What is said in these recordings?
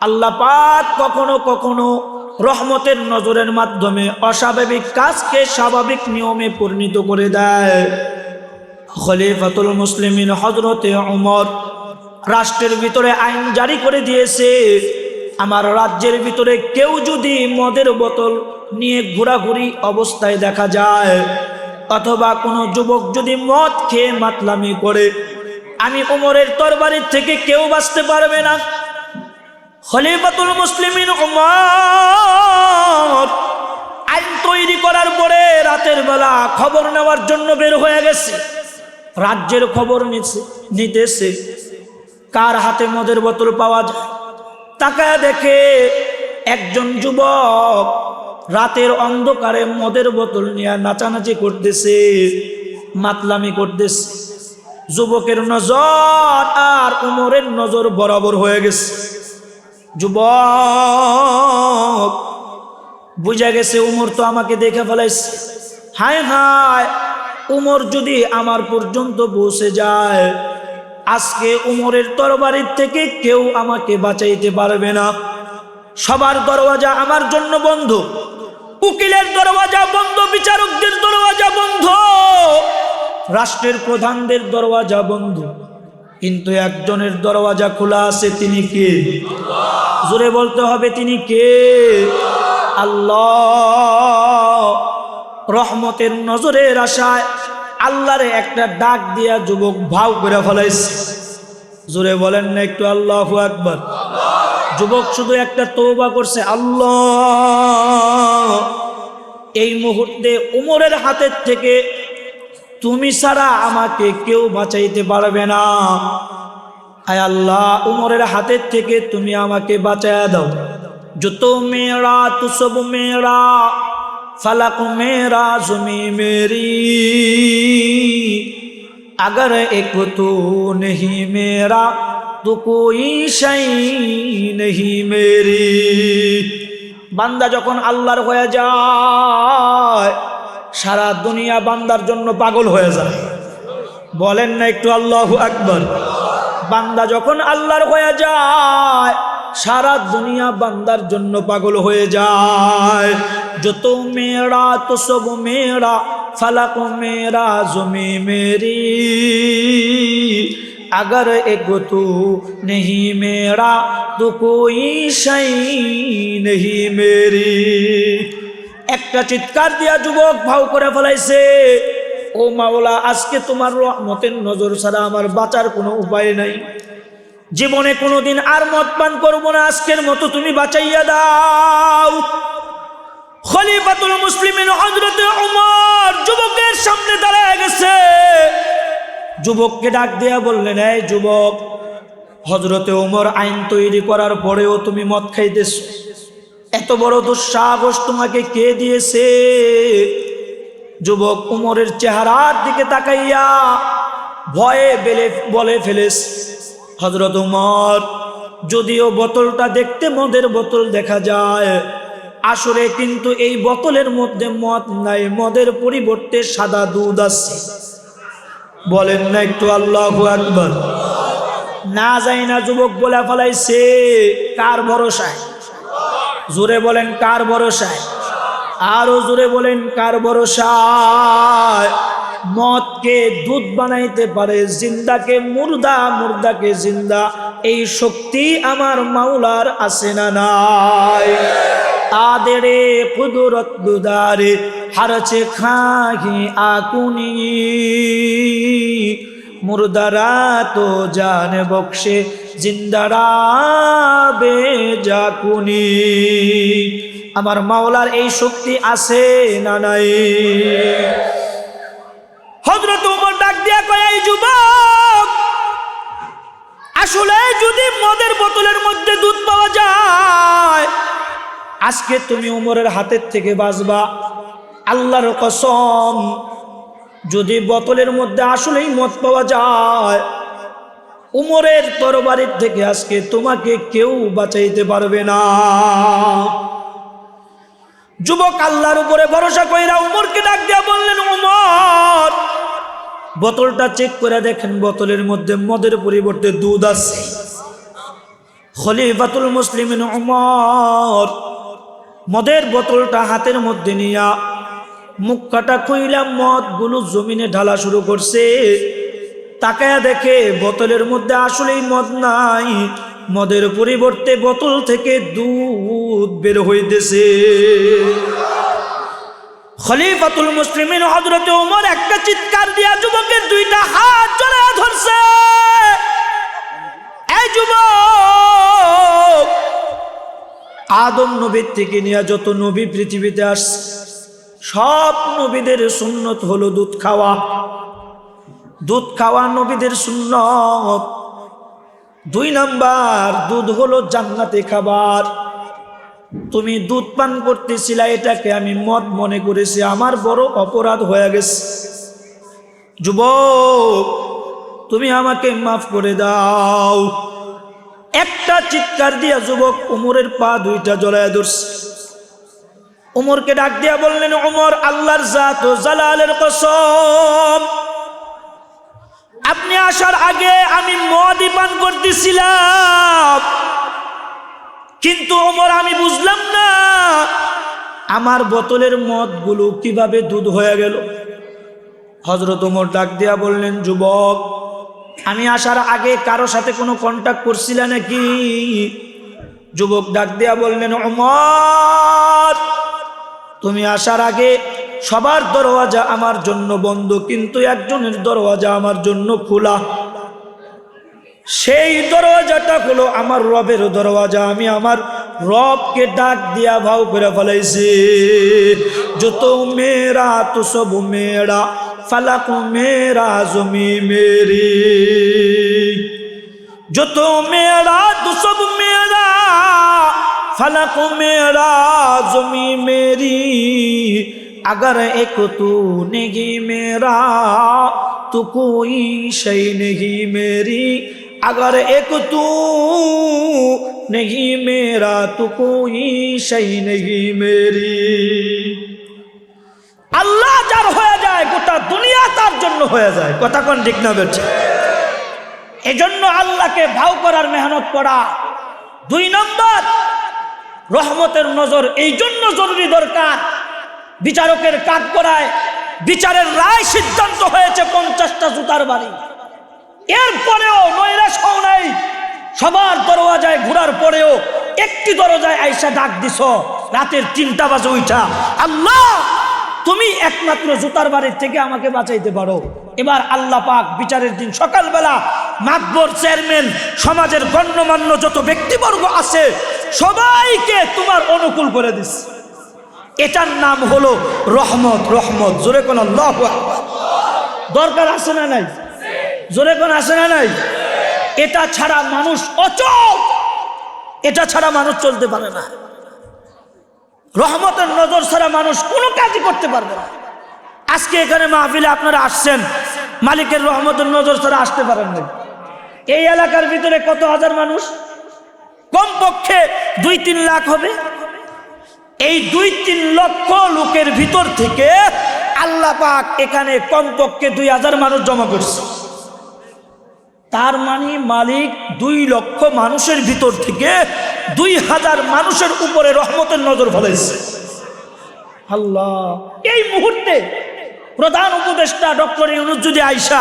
আল্লাহ পাক কখনো কখনো রহমতের নজরের মাধ্যমে অস্বাভাবিক কাজকে স্বাভাবিক নিয়মে পরিণত করে দেয়। খলিফাতুল মুসলিমিন হজরতে অমর রাষ্ট্রের ভিতরে আইন জারি করে দিয়েছে। আমার রাজ্যের ভিতরে কেউ যদি মদের বোতল নিয়ে ঘোরাঘুরি অবস্থায় দেখা যায়, অথবা কোনো যুবক যদি মদ খেয়ে মাতলামি করে, আমি উমরের তরবারির থেকে কেউ বাঁচতে পারবে না। খলিফাতুল মুসলিমিন উমর। আইন তৈরি করার পরে রাতের বেলা খবর নেওয়ার জন্য বের হয়ে গেছে। রাজ্যের খবর নিছে নিতেছে। কার হাতে মদের বোতল পাওয়া যায়? তাকায় দেখে একজন যুবক রাতের অন্ধকারে মদের বোতল নিয়ে নাচানাচি করতেছে, মাতলামি করতেছে। যুবকের নজর আর উমরের নজর বরাবর হয়ে গেছে। যুবক, বুঝা গেছে উমর তো আমাকে দেখে ফেলাইছে। হায় হায়, উমর যদি আমার পর্যন্ত পৌঁছে যায়, আজকে উমরের তরবারির থেকে কেউ আমাকে বাঁচাইতে পারবে না। সবার দরওয়াজা আমার জন্য বন্ধ। উকিলের দরওয়াজা বন্ধ, বিচারকদের দরওয়াজা বন্ধ। রাষ্ট্রের প্রধানদের দরওয়াজা বন্ধ। কিন্তু একজনের দরওয়াজা খোলা আছে, তিনি কে? জোরে বলতে হবে, তিনি কে? আল্লাহ। রহমতের নজরের আশায় আল্লাহরে একটা ডাক দিয়া যুবক ভাও করে ফলাইছে। জোরে বলেন না একটু, আল্লাহ আকবর। যুবক শুধু একটা তৌবা করছে, আল্লাহ। এই মুহূর্তে উমরের হাতের থেকে তুমি ছাড়া আমাকে কেউ বাঁচাইতে পারবে না আয় আল্লাহ উমরের হাতের থেকে তুমি আমাকে বাঁচায়া দাও যত মেরা তু সব মেরা फलक मेरा जुमी मेरी अगर एक तू नहीं मेरा तो कोई शई नहीं मेरी বান্দা যখন আল্লাহর হয়ে যায় সারা দুনিয়া বান্দার জন্য পাগল হয়ে যায় বলেন না একটু আল্লাহ আকবর বান্দা যখন আল্লাহর হয়ে যায় সারা দুনিয়া বান্দার জন্য পাগল হয়ে যায় যত মেরা তো সব মেরা ফলক মেরা জমি মেরি अगर एक तू नहीं मेरा तो कोई शई नहीं मेरी একটা চিৎকার দিয়া যুবক ভাও করে ফেলাইছে, ও মাওলা, আজকে তোমার রহমতের নজর ছাড়া আমার বাঁচার কোনো উপায় নাই। জীবনে কোনোদিন আর মদ পান করব না, আজকের মতো তুমি বাঁচাইয়া দাও। খলিফাতুল মুসলিমিন হজরতে উমর যুবকের সামনে দাঁড়ায় গেছে। যুবককে ডাক দিয়া বললেন, এই যুবক হজরতে উমর আইন তৈরি করার পরেও তুমি মদ খাইতেছ। এত বড় দুঃসাহস তোমাকে কে দিয়েছে? যুবক উমরের চেহারার দিকে তাকাইয়া ভয়ে বেলে, বলে ফেলেস হজরত উমর, যদিও বোতলটা দেখতে মদের বোতল দেখা যায়, আসলে কিন্তু এই বোতলের মধ্যে মদ নাই, মদের পরিবর্তে সাদা দুধ আছে। বলেন না একটু আল্লাহ আকবর। না যাই না যুবক বলে ফেলাইছে, কার ভরসায়? জোরে বলেন, কার ভরসায়? আরও জোরে বলেন, কার ভরসায়? মদকে দুধ বানাইতে পারে, জিন্দাকে মুর্দা, মুর্দাকে জিন্দা। এই শক্তি আমার মাওলার আছে না নাই? আদেরে কুদরত দুদারে, হারছে খাহি আকুনি। মুর্দারা তো জান বক্সে জিন্দারা বেজাকুনি আমার মাওলার এই শক্তি আছে না নাই? হজরত উমর ডাক দিয়া কয়, এই যুবক, আসলে যদি মদের বোতলের মধ্যে দুধ পাওয়া যায়, আজকে তুমি উমরের হাতের থেকে বাঁচবা। আল্লাহর কসম, যদি বোতলের মধ্যে আসলেই মদ পাওয়া যায় উমরের তরবারির থেকে আজকে তোমাকে কেউ বাঁচাইতে পারবে না। যুবক আল্লাহর উপরে ভরসা কইরা উমরকে ডাক দিয়া বললেন, উমর, বোতলটা চেক করে দেখেন, বোতলের মধ্যে মদের পরিবর্তে দুধ আছে। খলিফাতুল মুসলিমিন উমর মদের বোতলটা হাতের মধ্যে নিয়া মুখটা কইলা মদগুলো জমিনে ঢালা শুরু করছে। তাকায়া দেখে বোতলের মধ্যে আসলেই মদ নাই। মদের পরিবর্তে বোতল থেকে দুধ বের হইতেছে। খলিফাতুল মুসলিমিন হযরত ওমর একটা চিৎকার দিয়া যুবকের দুইটা হাত জড়ায় ধরছে। এই যুবক! আদম নবীর থেকে নিয়ে যত নবী পৃথিবীতে আসছে, সব নবীদের সুন্নত হলো দুধ খাওয়া। দুধ খাওয়া নবীদের সুন্নত। দুই নাম্বার, দুধ হলো জান্নাতে খাবার। তুমি দুধ পান করতেছিলা, এটাকে আমি মদ মনে করেছি, আমার বড় অপরাধ হয়ে গেছে। যুবক, তুমি আমাকে মাফ করে দাও। একটা চিৎকার দিয়া যুবক উমরের পা দুইটা জড়ায় ধরছে। উমরকে ডাক দিয়া বললেন, উমর, আল্লাহর জাত ও জালালের কসম। আপনি আসার আগে আমি মদই পান করতেছিলাম। কিন্তু ওমর, আমি বুঝলাম না আমার বোতলের মদগুলো কীভাবে দুধ হয়ে গেল। হজরত ওমর ডাক দিয়া বললেন, যুবক, আমি আসার আগে কারও সাথে কোনো কন্ট্যাক্ট করছিল নাকি? যুবক ডাক দিয়া বললেন, ওমর, তুমি আসার আগে সবার দরওয়াজা আমার জন্য বন্ধ, কিন্তু একজনের দরওয়াজা আমার জন্য খোলা। সেই দরওয়াজাটা হলো আমার রবের দরওয়াজা। আমি আমার রবকে ডাক দিয়া ভাও করে ফেলাইছি। যত মেয়েরা, তো সব মেয়েরা, ফালাকু মেয়েরা, জমি মেরি। যত মেয়েরা, তো সব মেয়েরা, ফালাকু মেয়েরা, জমি মেরি। अगर एक तू नहीं मेरा तो कोई शय नहीं मेरी अगर एक तू नहीं मेरा तो कोई शय नहीं मेरी আল্লাহ যার হয়ে যায় গোটা দুনিয়া তার জন্য হয়ে যায় কথা কোন ঠিক না বেছে এজন্য আল্লাহকে ভাও করার মেহনত করা দুই নম্বর রহমতের নজর এই জন্য জরুরি দরকার বিচারকের কাজ করায় বিচারের রায় সিদ্ধান্ত হয়েছে পঞ্চাশটা জুতার বাড়ি। এরপরেও নৈরাশ হও নাই। সবার দরওয়াজায় ঘোরার পরেও একটি দরজায় আইসা ডাক দিছ রাতের তিনটা বাজে উঠা আল্লাহ, তুমি একমাত্র জুতার বাড়ির থেকে আমাকে বাঁচাইতে পারো। এবার আল্লাহ পাক বিচারের দিন সকালবেলা মাকবর চেয়ারম্যান, সমাজের গণ্যমান্য যত ব্যক্তিবর্গ আছে, সবাইকে তোমার অনুকূল করে দিস। এটার নাম হলো রহমত রহমত। জোরে কোন দরকার আছে না নাই? জোরে কোন আছে না নাই? এটা ছাড়া মানুষ অচল। এটা ছাড়া মানুষ চলতে পারে না। রহমতের নজর ছাড়া মানুষ কোনো কাজই করতে পারবে না। আজকে এখানে মাহফিলে আপনারা আসছেন, মালিকের রহমতের নজর ছাড়া আসতে পারেন না এই এলাকার ভিতরে কত হাজার মানুষ? কমপক্ষে দুই তিন লাখ হবে। এই দুই তিন লক্ষ লোকের ভিতর থেকে আল্লাহ পাক এখানে কমপক্ষে দুই হাজার মানুষ জমা করছে। তার মানে মালিক দুই লক্ষ মানুষের ভিতর থেকে দুই হাজার মানুষের উপরে রহমতের নজর ফেলেছে আল্লাহ, এই মুহূর্তে প্রধান উপদেষ্টা ডক্টর ইউনুস আইসা,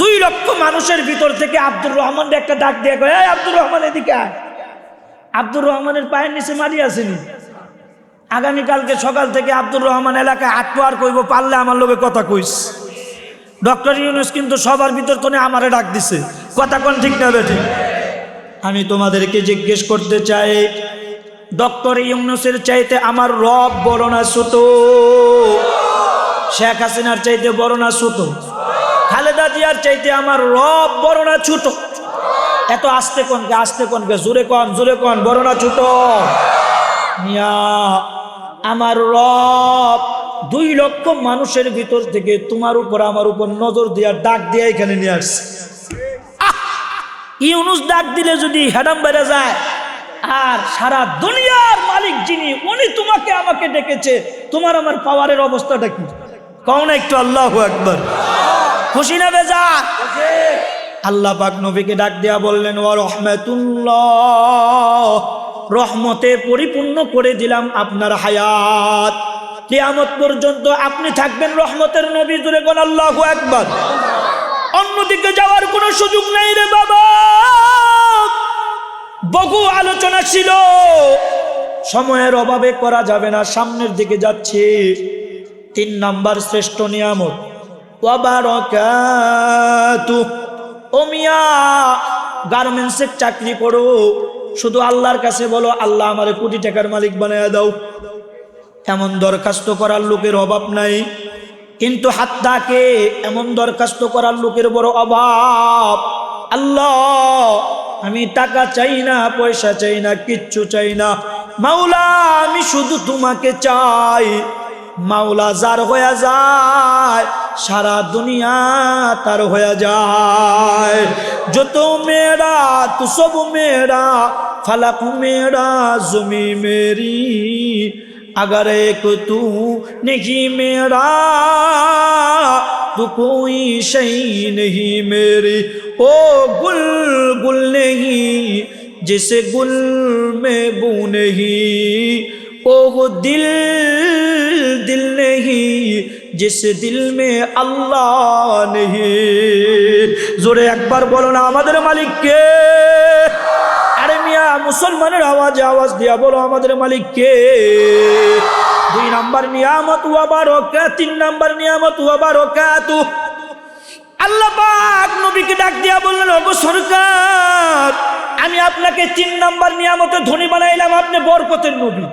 দুই লক্ষ মানুষের ভিতর থেকে আব্দুর রহমানকে একটা ডাক দিয়ে কয়, "এই আব্দুর রহমান এদিকে আয়।" আব্দুর রহমানের পায়ের নিচে মারি আসেনি আগামীকালকে সকাল থেকে আব্দুর রহমান এলাকায় আটপো আর কইব, পারলে আমার লোকে কথা কইস। ডক্টর ইউনুস কিন্তু সবার তো আমারে ডাক দিছে। কথা কোন ঠিক না ঠিক? আমি তোমাদেরকে জিজ্ঞেস করতে চাই, ডক্টর ইউনুসের চাইতে আমার রব বড় না ছোট শেখ হাসিনার চাইতে বড় না ছোট খালেদা জিয়ার চাইতে আমার রব বড় না ছোট? এত আস্তে কোনকে আস্তে কোনকে? জোরে কন জোরে কন, বড় না ছোট? মিয়া আমার রব, দুই লক্ষ মানুষের ভিতর থেকে তোমার উপর আমার উপর নজর দিয়া ডাক দিয়া এখানে নিয়ে আসছে! ইউনুস ডাক দিলে যদি হেডাম বেড়ে যায়, আর সারা দুনিয়ার মালিক যিনি, উনি তোমাকে আমাকে ডেকেছে, তোমার আমার পাওয়ারের অবস্থাটা কি? কও না একটু আল্লাহ একবার খুশি না বেজা? আল্লাহ পাক নবীকে ডাক দেয়া বললেন ও রহমাতুল্লাহ। রহমতে পরিপূর্ণ করে দিলাম আপনার হায়াত। কিয়ামত পর্যন্ত আপনি থাকবেন রহমতের নবী জুড়ে গোল আল্লাহ একবার অন্যদিকে যাওয়ার কোনো সুযোগ নেই রে বাবা। বহু আলোচনা ছিল। সময়ের অভাবে করা যাবে না, সামনের দিকে যাচ্ছি। তিন নাম্বার শ্রেষ্ঠ নিয়ামত। ওয়াবারাকাতু ও মিয়া গার্মেন্টসের চাকরি করো। শুধু আল্লাহর কাছে বলো, আল্লাহ আমারে কোটি টাকার মালিক বানায় দাও। এমন দরখাস্ত করার লোকের অভাব নাই। কিন্তু হাত হাত্তাকে এমন দরখাস্ত করার লোকের বড় অভাব। আল্লাহ, আমি টাকা চাই না, পয়সা চাই না, কিচ্ছু চাই না। মাওলা, আমি শুধু তোমাকে চাই। মাওলা যার হয়ে যায় সারা দুনিয়া তার হয়ে যায় যত মেরা তু সব মেরা ফলক মেরা জমি মেরি अगर एक तू नहीं मेरा तो कोई शही नहीं मेरी ओ गुल गुल नहीं जिसे गुल में बू नहीं ओ वो दिल दिल नहीं जिस दिल में अल्लाह नहीं জোরে একবার বলো না আমাদের মালিককে আরে মিয়া মুসলমানের আওয়াজে আওয়াজ দিয়া বলো আমাদের মালিক কে দুই নাম্বার নিয়ামত ওয়াবারকা তিন নাম্বার নিয়ামত ওয়াবারকাতু আল্লাহ পাক নবীকে ডাক দিয়া বললেন ওগো সরকার আমি আপনাকে তিন নাম্বার নিয়ামতে ধনী বানাইলাম আপনি বরকতের নবী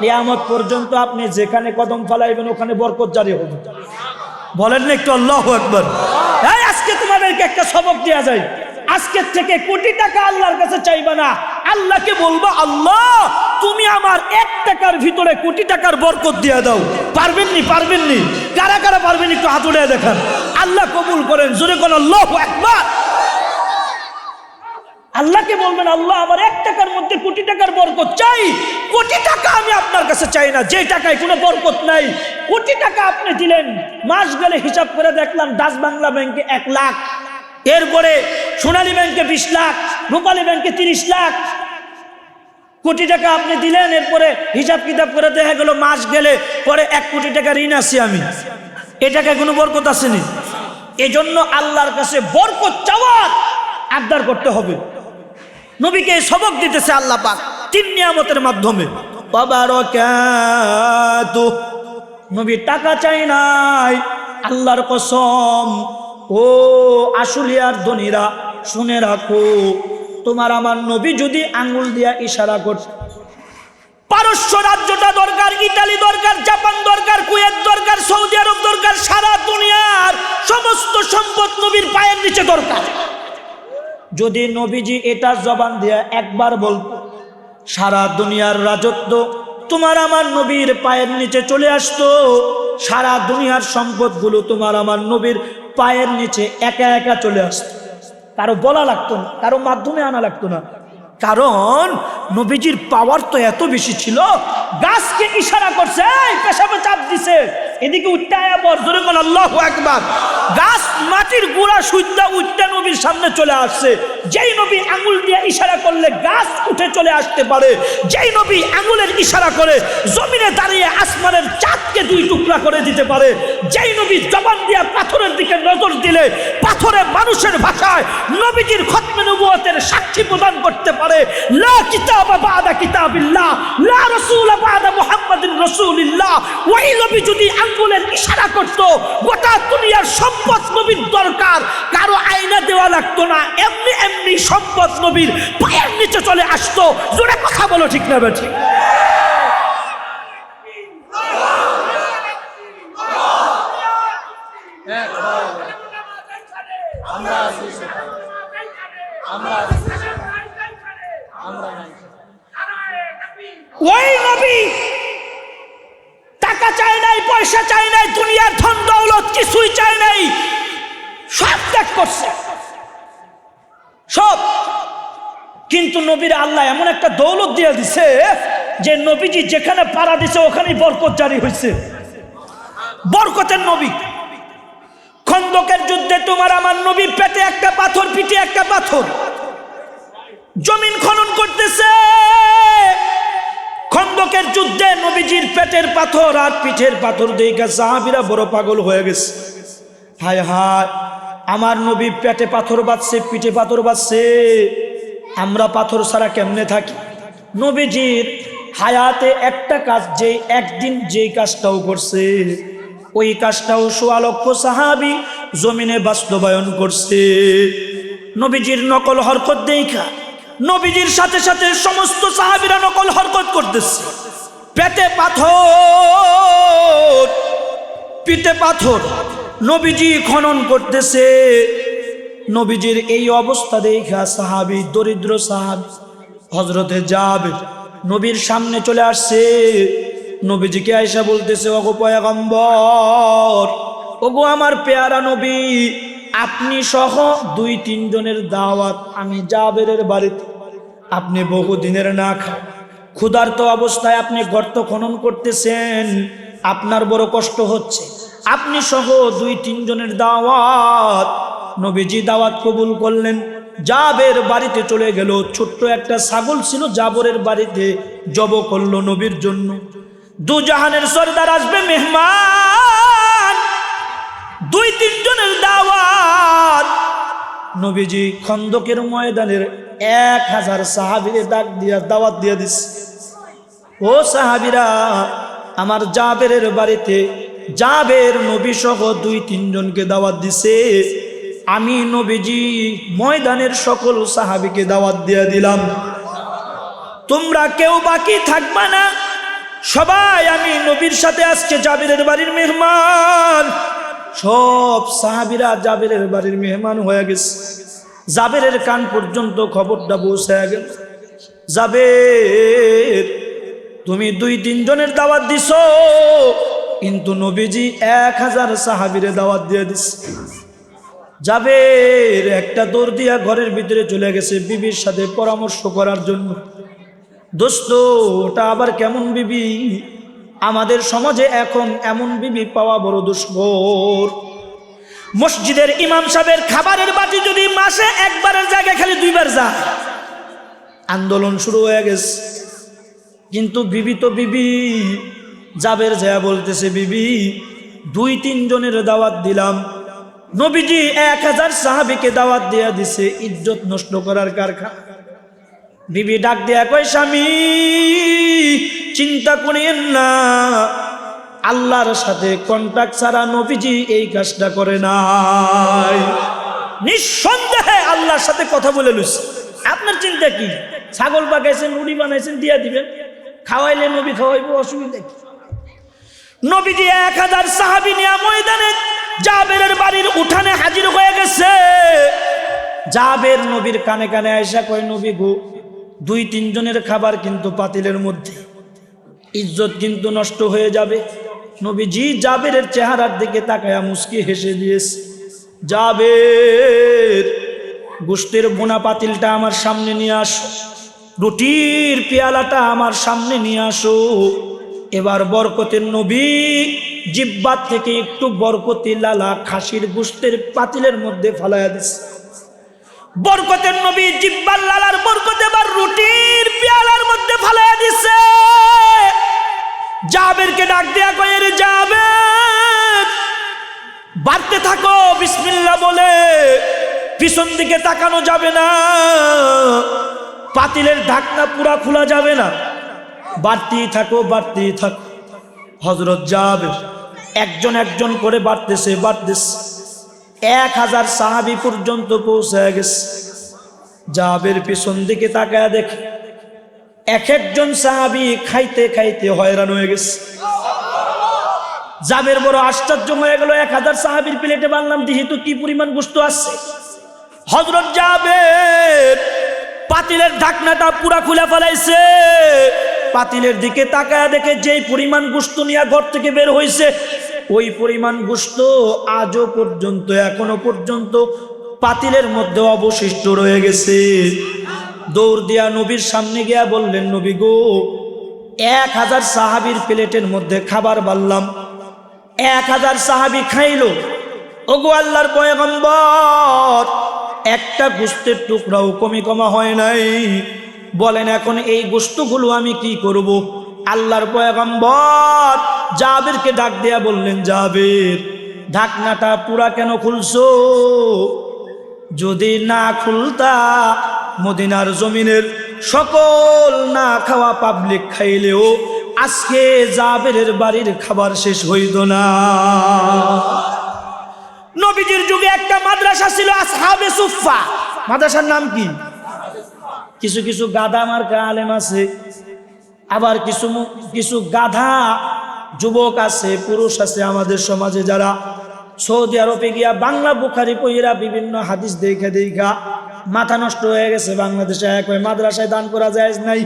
নিয়ামত পর্যন্ত আপনি যেখানে কদম ফলাইবেন, ওখানে বরকত জারি হবে। বলেন না একটু আল্লাহ একবার এই, আজকে তোমাদেরকে একটা সবক দেওয়া যায়। আজকের থেকে কোটি টাকা আল্লাহর কাছে চাইবে না। আল্লাহকে বলব, আল্লাহ, তুমি আমার এক টাকার ভিতরে কোটি টাকার বরকত দিয়ে দাও। পারবেন নি পারবেন নি? কারা কারা পারবেন একটু হাত উড়ে দেখান। আল্লাহ কবুল করেন। জোরে কোন আল্লাহ একবার আল্লাহকে বলবেন, আল্লাহ, আমার এক টাকার মধ্যে কোটি টাকার বরকত চাই। কোটি টাকা আমি আপনার কাছে চাই না, যে টাকায় কোনো বরকত নাই। কোটি টাকা আপনি দিলেন, মাস গেলে হিসাব করে দেখলাম ডাচ বাংলা ব্যাংকে এক লাখ। এরপরে সোনালী ব্যাংকে বিশ লাখ, রূপালী ব্যাংকে তিরিশ লাখ। কোটি টাকা আপনি দিলেন, এরপরে হিসাব কিতাব করে দেখা গেল মাস গেলে পরে এক কোটি টাকা ঋণ আছি আমি। এ টাকায় কোনো বরকত আসেনি। এজন্য আল্লাহর কাছে বরকত চাওয়ার আবদার করতে হবে। নবীকে সবক দিতেছে আল্লাহ পাক। তিন নিয়ামতের মাধ্যমে। নবী টাকা চাই নাই। আল্লাহর কসম। ও আশুলিয়ার ধনীরা, শুনে রাখো, তোমার আমার নবী যদি আঙ্গুল দিয়া ইশারা করত। পারস্য রাজ্যটা দরকার ইতালি যদি নবীজি এটা জবান দিয়া একবার বলতো, সারা দুনিয়ার রাজত্ব তোমার আমার নবীর পায়ের নিচে চলে আসতো, সারা দুনিয়ার সম্পদগুলো তোমার আমার নবীর পায়ের নিচে একা একা চলে আসতো। কারও বলা লাগতো না, কারও মাধ্যমে আনা লাগতো না। কারণ নবীজির পাওয়ার তো এত বেশি ছিল, গাছকে ইশারা করছে পেশাবে চাপ দিছে। এদিকে উঠতে আল্লাহ একবার গাছ মাটির গুড়া সুদ্ধা উঠতে নবীর সামনে চলে আসছে। যেই নবী আঙুল দিয়ে ইশারা করলে গাছ উঠে চলে আসতে পারে। যেই নবী আঙুলের ইশারা করে জমিনে দাঁড়িয়ে আসমানের চাঁদকে দুই টুকরা করে দিতে পারে। যেই নবী জবান দিয়া পাথরের দিকে নজর দিলে পাথরে মানুষের ভাষায় নবীজির খতমে নবুয়তের সাক্ষী প্রদান করতে পারে। লা কিতাব বাদা কিতাবিল্লাহ, লা রাসূল বাদা মুহাম্মাদিন রাসূলিল্লাহ। ওই নবী যদি আঙ্গুলের ইশারা করত, গোটা দুনিয়ার সম্পদ নবীর দরকার। কারও আয়না দেওয়া লাগতো না, এমনি এমনি সম্পদ নবীর পায়ের নিচে চলে আসতো। জোরে কথা বলো, ঠিক না ঠিক ওই নবী, টাকা চায় নাই, পয়সা চায় নাই, দুনিয়ার ধন দৌলত কিছুই চায় নাই, সব ত্যাগ করছে। সব। কিন্তু নবীর আল্লাহ এমন একটা দৌলত দিয়ে দিছে যে নবীজি যেখানে পাড়া দিছে, ওখানেই বরকত জারি হয়েছে। বরকতের নবী। খন্দকের যুদ্ধে তোমার আমার নবী পেটে একটা পাথর, পিঠে একটা পাথর। জমিন খনন করতেছে। খন্দকের যুদ্ধে নবীজির পেটের পাথর আর পিঠের পাথর দেখে সাহাবিরা বড় পাগল হয়ে গেছে। হায় হায়, আমার নবী পেটে পাথর বাজছে পিঠে পাথর বাজছে আমরা পাথর ছাড়া কেমনে থাকি? নবীজির হায়াতে একটা কাজ যে একদিন যেই কাজটাও করছে, ওই কাজটাও সোয়া লক্ষ সাহাবি জমিনে বাস্তবায়ন করছে। নবীজির নকল হরকত দেখা নবীজির সাথে সাথে সমস্ত সাহাবিরা নকল হরকত করতেছে। পেটে পাথর, পিঠে পাথর নবীজি খনন করতেছে। নবীজির এই অবস্থা দেখা সাহাবি, দরিদ্র সাহাবি হজরতে যাবে নবীর সামনে চলে আসছে। নবীজিকে আয়সা বলতেছে, ওগো পয়াগম্বর, ওগো আমার পেয়ারা নবী আপনি সহ দুই তিনজনের দাওয়াত আমি জাবেরের বাড়িতে। আপনি বহুদিনের না খা ক্ষুধার্ত অবস্থায় আপনি গর্ত খনন করতেছেন। আপনার বড় কষ্ট হচ্ছে। আপনি সহ দুই তিনজনের দাওয়াত নবীজি দাওয়াত কবুল করলেন। জাবের বাড়িতে চলে গেল। ছোট্ট একটা ছাগল ছিল জাবরের বাড়িতে জব করল নবীর জন্য। দু জাহানের সর্দার আসবে মেহমান। দুই তিনজনের দাওয়াত। নবীজি খন্দকের ময়দানের এক হাজার সাহাবিরে ডাক দিয়া দাওয়াত দিয়ে দিস ও সাহাবিরা, আমার জাবেরের বাড়িতে জাবের নবী সহ দুই তিনজনকে দাওয়াত দিছে। আমি নবীজি ময়দানের সকল সাহাবিকে দাওয়াত দিয়ে দিলাম। তোমরা কেউ বাকি থাকবা না। সবাই আমি নবীর সাথে আজকে জাবিরের বাড়ির মেহমান। সব সাহাবিরা জাবেরের বাড়ির মেহমান হয়ে গেছে। জাবেরের কান পর্যন্ত খবরটা পৌঁছে গেল। জাবের, তুমি দুই তিনজনের দাওয়াত দিছ, কিন্তু নবীজি এক হাজার সাহাবিরে দাওয়াত দিয়ে দিস জাবের একটা দৌড় দিয়া ঘরের ভিতরে চলে গেছে বিবির সাথে পরামর্শ করার জন্য। দোস্ত, ওটা আবার কেমন বিবি? আমাদের সমাজে এখন এমন বিবি পাওয়া বড় দুষ্কর। মসজিদের ইমাম সাহেবের খাবারের বাটি যদি মাসে একবারের জায়গায় খালি দুইবার যায়, আন্দোলন শুরু হয়ে গেছে। কিন্তু বিবি তো বিবি, জাবের জায়া বলতেছে বিবি, দুই তিনজনের দাওয়াত দিলাম। নবীজি এক হাজার সাহাবিকে দাওয়াত দিয়া দিছে, ইজ্জত নষ্ট করার কারখানা। বিবি ডাক দিয়া কয়, স্বামী চিন্তা করিয়েন না। আল্লাহর সাথে কন্ট্যাক্ট ছাড়া নবীজি এই কাজটা করে নাই। নিঃসন্দেহে আল্লাহর সাথে কথা বলে লুছে আপনার চিন্তা কি? ছাগল পাকাইছেন রুটি বানাইছেন, দিয়া দিবেন। খাওয়াইলে নবী খাওয়াইবো, অসুবিধা কি? নবীজি এক হাজার সাহাবি নিয়ে ময়দানে জাবেরের বাড়ির উঠানে হাজির হয়ে গেছে। জাবের নবীর কানে কানে আয়সা কয়, নবী গো, দুই তিনজনের খাবার কিন্তু পাতিলের মধ্যে। ইজ্জত কিন্তু নষ্ট হয়ে যাবে। নবীজি জাবেরের চেহারার দিকে তাকায়া মুস্কি হেসে দিয়েছে, জাবের গোষ্ঠের বোনা পাতিলটা আমার সামনে নিয়ে আসো, রুটির পেয়ালাটা আমার সামনে নিয়ে আসো। এবার বরকতের নবী জিব্বার থেকে একটু বরকতি লালা খাসির গোষ্ঠের পাতিলের মধ্যে ফালাইয়া দিছে। বরকতের নবী জিব্বার লালার বরকত এবার রুটির পেয়ালার মধ্যে ফালাইয়া দিছে। জাবেরকে ডাক দেয়া কয়ে রে জাবের, বাড়তে থাকো বিসমিল্লা বলে। পিছন দিকে তাকানো যাবে না। পাতিলের ঢাকনা পুরা খোলা যাবে না। বাড়তেই থাকো বাড়তেই থাকো। হজরত যাবে একজন একজন করে বাড়তেছে বাড়তেছে। এক হাজার সাহাবি পর্যন্ত পৌঁছে গেছে। জাবের পিছন দিকে তাকায় দেখে এক একজন সাহাবি খাইতে খাইতে হয়রান হয়ে গেছে। জাবের বড় আশ্চর্য হয়ে গেল, এক হাজার সাহাবির প্লেটে বানলাম, যেহেতু কি পরিমাণ বস্তু আছে। হজরত জাবের পাতিলের ঢাকনাটা পুরা খুলে ফেলাইছে। পাতিলের দিকে তাকায় দেখে যেই পরিমাণ গুস্ত নিয়ে ঘর থেকে বের হয়েছে ওই পরিমাণ গুস্ত আজও পর্যন্ত, এখনও পর্যন্ত পাতিলের মধ্যে অবশিষ্ট রয়ে গেছে। দৌড় দিয়া নবীর সামনে গিয়া বললেন, নবী গো, এক হাজার সাহাবির প্লেটের মধ্যে খাবার বাড়লাম। এক হাজার সাহাবি খাইলো। ওগো আল্লাহর পয়গম্বর, একটা গোস্তের টুকরাও কমি কমা হয় নাই। বলেন, এখন এই গোস্তগুলো আমি কি করব? আল্লাহর পয়গম্বর জাবেরকে ডাক দেয়া বললেন, জাবের, ঢাকনাটা পুরা কেন খুলছো? যদি না খুলতা মদিনার জমিনের সকল না খাওয়া পাবলিক খাইলেও আজকে জাবেরের বাড়ির খাবার শেষ হইত না। নবীজির যুগে একটা মাদ্রাসা ছিল আসহাবে সুফা মাদ্রাসার নাম কি? কিছু কিছু গাধা মার্কা আলেম আছে, আবার কিছু কিছু গাধা যুবক আছে, পুরুষ আছে আমাদের সমাজে যারা সৌদি আরবে গিয়া বাংলা বুখারি পইরা বিভিন্ন হাদিস দেখা দেখা মাথা নষ্ট হয়ে গেছে বাংলাদেশে। এক মাদ্রাসায় দান করা যায় নাই।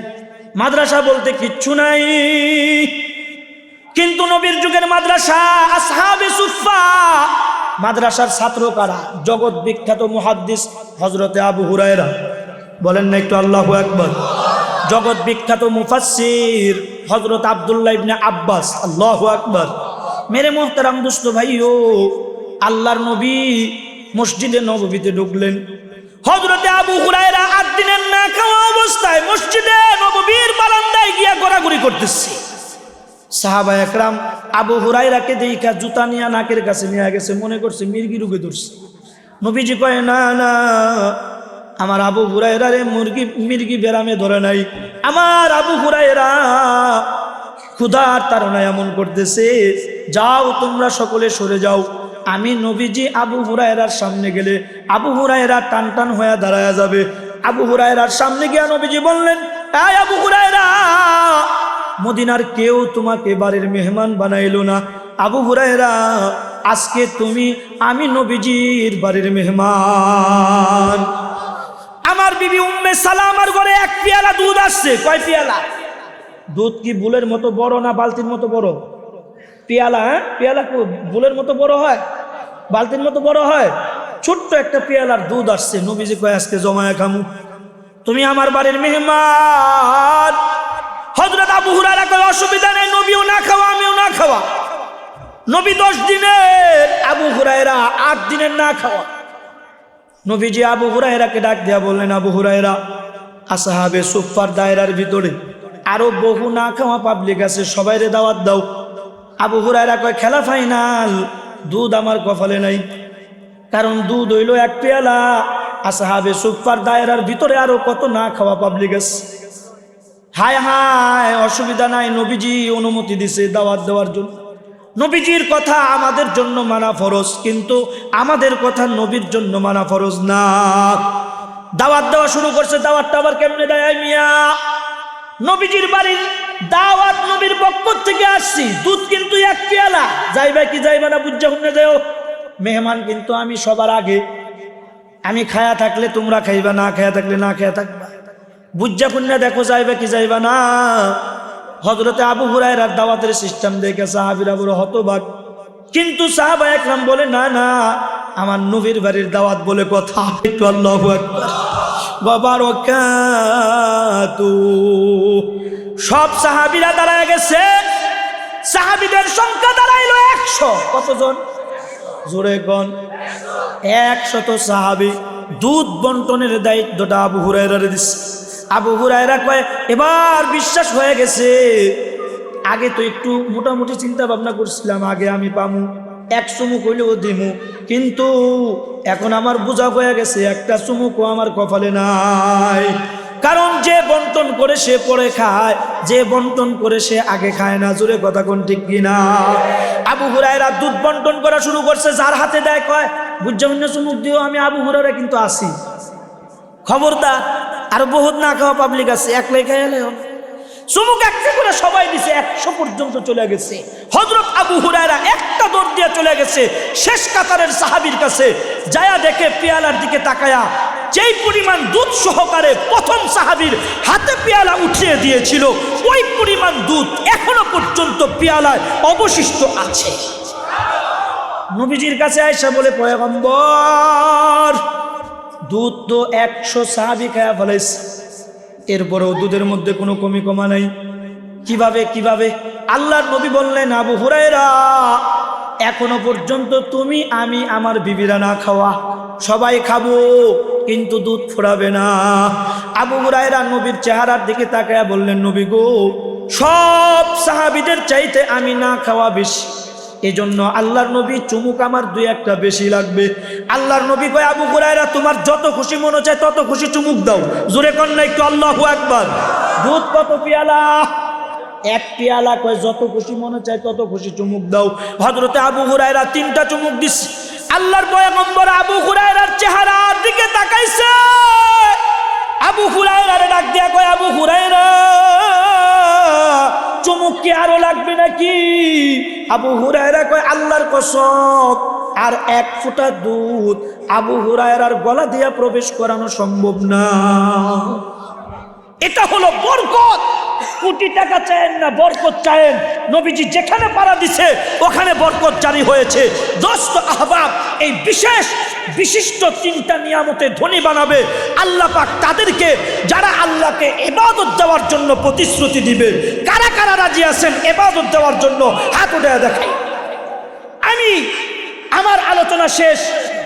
মাদ্রাসা বলতে কিচ্ছু নাই। কিন্তু নবীর যুগের মাদ্রাসা, আসহাবে সুফা মাদ্রাসার ছাত্র কারা? জগৎ বিখ্যাত মুহাদ্দিস হজরতে আবু হুরায়রা। বলেন না একটু আল্লাহ একবার জগৎ বিখ্যাত মুফাসসির হজরত আব্দুল্লাহ ইবনে আব্বাস। আল্লাহু আকবার। মেরে মোহতারাম দুষ্ট ভাইও, আল্লাহর নবী মসজিদে নববীতে ঢুকলেন। হজরতে আবু হুরায়রা আট দিনের না খাওয়া অবস্থায় মসজিদে নববীর বারান্দায় গিয়া ঘোরাঘুরি করতেছে। সাহাবা একরাম আবু হুরাইরাকে দেখা জুতা নিয়ে নাকের কাছে নিয়ে গেছে, মনে করছে মির্গি রুগে ধরছে। নবীজি কয়, না না, আমার আবু হুরাইরা রে মুরগি, মির্গি বেরামে ধরে নাই। আমার আবু হুরাইরা ক্ষুধার তারণা এমন করতেছে, যাও তোমরা সকলে সরে যাও। আমি নবীজি আবু হুরায়রার সামনে গেলে আবু হুরায়রা টান টান হয়ে দাঁড়ায় যাবে। আবু হুরায়রার সামনে গিয়া নবীজি বললেন, এই আবু হুরায়রা, মদিনার কেউ তোমাকে বাড়ির মেহমান বানাইল না। আবু হুরায়রা, আজকে তুমি, আমি নবীজির বাড়ির মেহমান। আমার বিবি উম্মে সালামার ঘরে এক পেয়ালা দুধ আসছে। কয় পেয়ালা? দুধ কি বুলের মতো বড় না বালতির মতো বড়? পেয়ালা হ্যাঁ? পেয়ালা বুলের মতো বড় হয়? বালতির মতো বড় হয়? ছোট্ট একটা পেয়ালার দুধ আসছে। নবীজি কয়, আজকে জমায় খামু। তুমি আমার বাড়ির মেহমান। হজরত আবু হুরারা কয়, অসুবিধা নেই, নবীও না খাওয়া, আমিও না খাওয়া। নবী দশ দিনের, আবু হুরায়রা আট দিনের না খাওয়া। নবীজি আবু হুরায়রাকে ডাক দেয়া বললেন, আবু হুরায়রা, আসাহাবে সুফার দায়রার ভিতরে আরও বহু না খাওয়া পাবলিক আছে, সবাইরে দাওয়াত দাও। আবু হুরায়রা কয়, খেলা ফাইনাল। দুধ আমার কপালে নাই। কারণ দুধ হইল এক পেয়ালা। আসাহাবে সুফার দায়রার ভিতরে আরও কত না খাওয়া পাবলিক আছে। হায় হায়, অসুবিধা নাই। নবীজি অনুমতি দিছে দাওয়াত দেওয়ার জন্য। নবীজির কথা আমাদের জন্য মানা ফরজ, কিন্তু আমাদের কথা নবীর জন্য মানা ফরজ না। দাওয়াত দেওয়া শুরু করছে, দাওয়াতটা আবার কেমনে দেয় মিয়া? নবীজির বাড়ির দাওয়াত নবীর পক্ষ থেকে আসছি। দুধ কিন্তু এক পেয়ালা। যাইবা কি যাইবা না বুঝা হুনে যাও মেহমান কিন্তু আমি সবার আগে। আমি খায়া থাকলে তোমরা খাইবা, না খায়া থাকলে না খায়া থাকবা। বুঝা খুন্না দেখো যাইবা কি যাইবা না। হজরতে আবু হুরায়রার দাওয়াতের সিস্টেম দেখে সাহাবিরা বড় হতবাক। কিন্তু সাহাবা একরাম বলে, না না, আমার নবীর বাড়ির দাওয়াত বলে কথা। একটু আল্লাহ বাবার সব সাহাবিরা দাঁড়ায় গেছে। সাহাবিদের সংখ্যা দাঁড়াইলো একশো। কতজন? জোরে গণ একশত সাহাবি। দুধ বন্টনের দায়িত্বটা আবু হুরায়রারে দিচ্ছে আবু হুরায়রা কয়, এবার বিশ্বাস হয়ে গেছে। আগে তো একটু মোটামুটি চিন্তা ভাবনা করছিলাম, আগে আমি পামু। এক চুমুক হইলেও দিমু। কিন্তু এখন আমার বোঝা হয়ে গেছে, একটা চুমুকও আমার কপালে নাই। কারণ যে বন্টন করে সে পরে খায়, যে বন্টন করে সে আগে খায় না, জোরে কথা কোন ঠিক কিনা আবু হুরায়রা দুধ বন্টন করা শুরু করছে, যার হাতে দেয় কয় বুঝামিন্য চুমুক দিও, আমি আবু হুরায়রা কিন্তু আসি। খবরদার, আর বহুত না খাওয়া পাবলিক আছে একলাই খাই চুমুক একটা করে সবাই দিছে একশো পর্যন্ত চলে গেছে। হজরত আবু হুরায়রা একটা দৌড় দিয়ে চলে গেছে, শেষ কাতারের সাহাবির কাছে যায়া দেখে পেয়ালার দিকে তাকায়া যেই পরিমাণ দুধ সহকারে প্রথম সাহাবির হাতে পেয়ালা উঠিয়ে দিয়েছিল, ওই পরিমাণ দুধ এখনও পর্যন্ত পেয়ালায় অবশিষ্ট আছে। নবীজির কাছে আয়সা বলে, পয়গম্বর, দুধ তো একশো সাহাবি খায়া ফেলাইছে। এরপরেও দুধের মধ্যে কোনো কমি কমা নাই। কীভাবে কীভাবে? আল্লাহর নবী বললেন, আবু হুরায়রা, এখনও পর্যন্ত তুমি, আমি, আমার বিবিরা না খাওয়া। সবাই খাব, কিন্তু দুধ ফুরাবে না। আবু হুরায়রা নবীর চেহারার দিকে তাকায়া বললেন, নবী গো, সব সাহাবিদের চাইতে আমি না খাওয়া বেশি। এজন্য আল্লাহর নবী চুমুক আমার দুই একটা বেশি লাগবে। আল্লাহর নবী কয়, আবু হুরায়রা, তোমার যত খুশি মনে চায় তত খুশি চুমুক দাও। জোরে কন্যা একটু, আল্লাহু একবার দুধ কত পেয়ালা? এক পেয়ালা কয়, যত খুশি মনে চায় তত খুশি চুমুক দাও। হজরতে আবু হুরায়রা তিনটা চুমুক দিস আল্লাহর পয়গম্বর আবু হুরায়রার চেহারার দিকে তাকাইছে। আবু হুরায়রারে ডাক দিয়া কয়, আবু হুরায়রা চুমুক কি আরও লাগবে নাকি? আবু হুরায়রা কয়, আল্লাহর কসম, আর এক ফোঁটা দুধ আবু হুরায়রার গলা দিয়া প্রবেশ করানো সম্ভব না। এটা হলো বরকত। কোটি টাকা চায়েন না বরকত চায়েন নবীজি যেখানে পাড়া দিছে, ওখানে বরকত জারি হয়েছে। দোস্ত আহবাব, এই বিশেষ, বিশিষ্ট চিন্তা নিয়ামতে ধনী বানাবে। আল্লাহ পাক তাদেরকে, যারা আল্লাহকে এবাদত দেওয়ার জন্য প্রতিশ্রুতি দিবে, কারা কারা রাজি আছেন এবাদত দেওয়ার জন্য হাত উঠে দেখাই। আমি, আমার আলোচনা শেষ।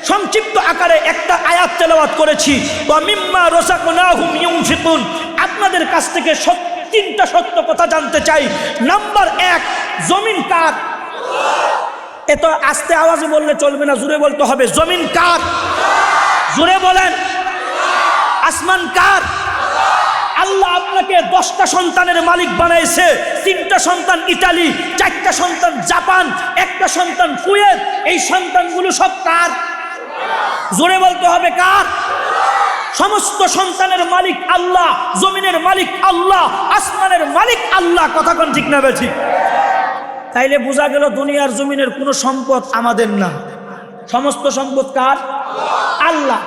সংক্ষিপ্ত আকারে একটা আয়াত তেলাওয়াত করেছি। আপনাদের কাছ থেকে তিনটা সত্য কথা জানতে চাই। নাম্বার এক, জমিন কার? এত আস্তে আওয়াজে বললে চলবে না জুড়ে বলতে হবে। জমিন কার? জুড়ে বলেন। আসমান কার? আল্লাহ আপনাকে দশটা সন্তানের মালিক বানাইছে। তিনটা সন্তান ইটালি, চারটা সন্তান জাপান, একটা সন্তান কুয়েত। এই সন্তানগুলো সব কার? জোরে বলতে হবে কার? সমস্ত সন্তানের মালিক আল্লাহ, জমিনের মালিক আল্লাহ, আসমানের মালিক আল্লাহ, কথা কোন ঠিক না বেছি তাইলে বোঝা গেল দুনিয়ার জমিনের কোনো সম্পদ আমাদের না। সমস্ত সম্পদ কার? আল্লাহ।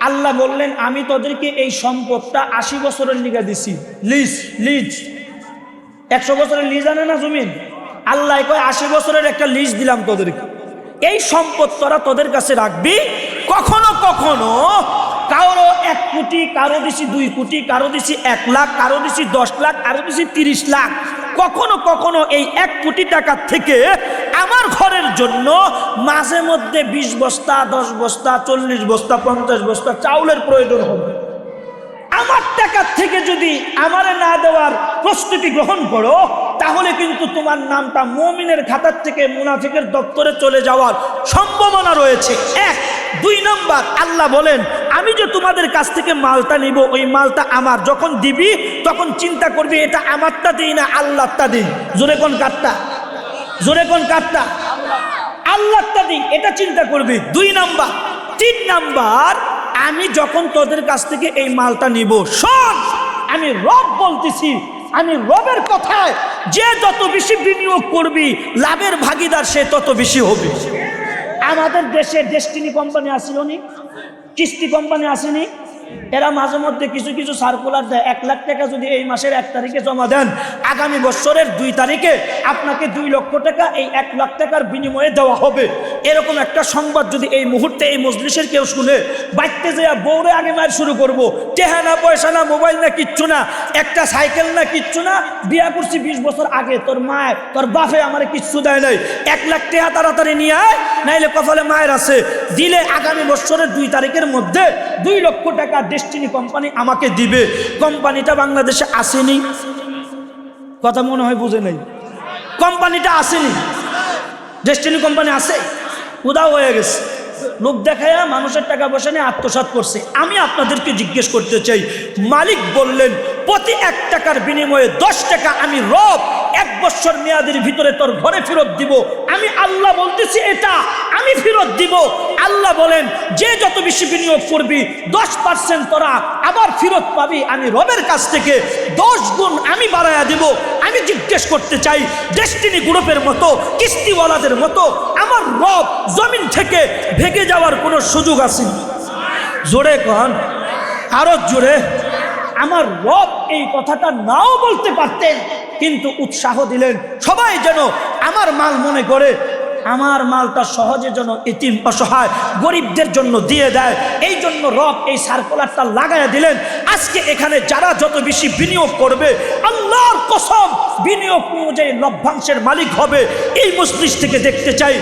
আল্লাহ বললেন, আমি তোদেরকে এই সম্পদটা আশি বছরের লিগা দিছি। Lease lease. একশো বছরের লিজ আনে না জমিন? আল্লাহ কয়, আশি বছরের একটা লিজ দিলাম তোদেরকে। এই সম্পদ তোরা তোদের কাছে রাখবি কখনো কখনো কারও এক কোটি, কারও দিছি দুই কোটি, কারও দিছি এক লাখ, কারও দিছি দশ লাখ, কারও দিছি তিরিশ লাখ। কখনো কখনো এই এক কোটি টাকার থেকে আমার ঘরের জন্য মাঝে মধ্যে বিশ বস্তা, দশ বস্তা, চল্লিশ বস্তা, পঞ্চাশ বস্তা চাউলের প্রয়োজন হবে। আমার টাকার থেকে যদি আমারে না দেওয়ার প্রস্তুতি গ্রহণ করো তাহলে কিন্তু তোমার নামটা মমিনের খাতার থেকে মুনাফিকের দপ্তরে চলে যাওয়ার সম্ভাবনা রয়েছে। এক, দুই নম্বর, আল্লাহ বলেন, আমি যে তোমাদের কাছ থেকে মালটা নিব, ওই মালটা আমার। যখন দিবি, তখন চিন্তা করবি, এটা আমারটা দিই না আল্লাহটা দিই। জোরে কোন কাঠটা জোরে কোন কাঠটা আল্লাহটা দিই, এটা চিন্তা করবি। দুই নাম্বার, তিন নাম্বার, আমি যখন তোদের কাছ থেকে এই মালটা নিব, শোন, আমি রব বলতেছি, আমি রবের কথায় যে যত বেশি বিনিয়োগ করবি, লাভের ভাগিদার সে তত বেশি হবে। আমাদের দেশে ডেস্টিনি কোম্পানি আসিল কিস্তি কোম্পানি আসেনি? এরা মাঝে মধ্যে কিছু কিছু সার্কুলার দেয়। এক লাখ টাকা যদি এই মাসের এক তারিখে জমা দেন, আগামী বছরের দুই তারিখে আপনাকে দুই লক্ষ টাকা এই এক লাখ টাকার বিনিময়ে দেওয়া হবে। এরকম একটা সংবাদ যদি এই মুহূর্তে এই মজলিসের কেউ শুনে, বাইতে যে বৌরে আগে মায়ের শুরু করব। টেহা না, পয়সা না, মোবাইল না, কিচ্ছু না, একটা সাইকেল না, কিচ্ছু না, বিয়া করছি বিশ বছর আগে, তোর মায় তোর বাপে আমার কিচ্ছু দেয় নাই। এক লাখ টাকা তাড়াতাড়ি নিয়ে আয়, নাইলে কপালে মায়ের আছে। দিলে আগামী বছরের দুই তারিখের মধ্যে দুই লক্ষ টাকা ডেস্টিনি কোম্পানি আমাকে দিবে। কোম্পানিটা বাংলাদেশে আসেনি। কথা মনে হয় বুঝে নেই। কোম্পানিটা আসেনি। ডেস্টিনি কোম্পানি আছে? উদাও হয়ে গেছে। লোক দেখায়া মানুষের টাকা পয়সা নিয়ে আত্মসাৎ করছে। আমি আপনাদেরকে জিজ্ঞেস করতে চাই, মালিক বললেন, প্রতি এক টাকার বিনিময়ে দশ টাকা আমি রব এক বছর মেয়াদের ভিতরে তোর ঘরে ফেরত দিব। আমি আল্লাহ বলতেছি এটা, আমি ফেরত দিব। আল্লাহ বলেন, যে যত বেশি বিনিয়োগ করবি, দশ পার্সেন্ট তোরা আবার ফেরত পাবি। আমি রবের কাছ থেকে দশ গুণ আমি বাড়াইয়া দিব। আমি জিজ্ঞেস করতে চাই ডেস্টিনি গ্রুপের মতো, কিস্তিওয়ালাদের মতো, আমার রব জমিন থেকে ভেঙে যাওয়ার কোনো সুযোগ আছে? জোরে কন, আরও জোরে। আমার রব এই কথাটা নাও বলতে পারতেন। কিন্তু উৎসাহ দিলেন, সবাই যেন আমার মাল মনে করে, আমার মালটা সহজে যেন ইতিম অসহায় গরিবদের জন্য দিয়ে দেয়। এই জন্য রব এই সার্কুলারটা লাগাইয়া দিলেন। আজকে এখানে যারা যত বেশি বিনিয়োগ করবে, আল্লাহর কসম, বিনিয়োগ অনুযায়ী লভ্যাংশের মালিক হবে। এই মস্তিষ্ক থেকে দেখতে চাই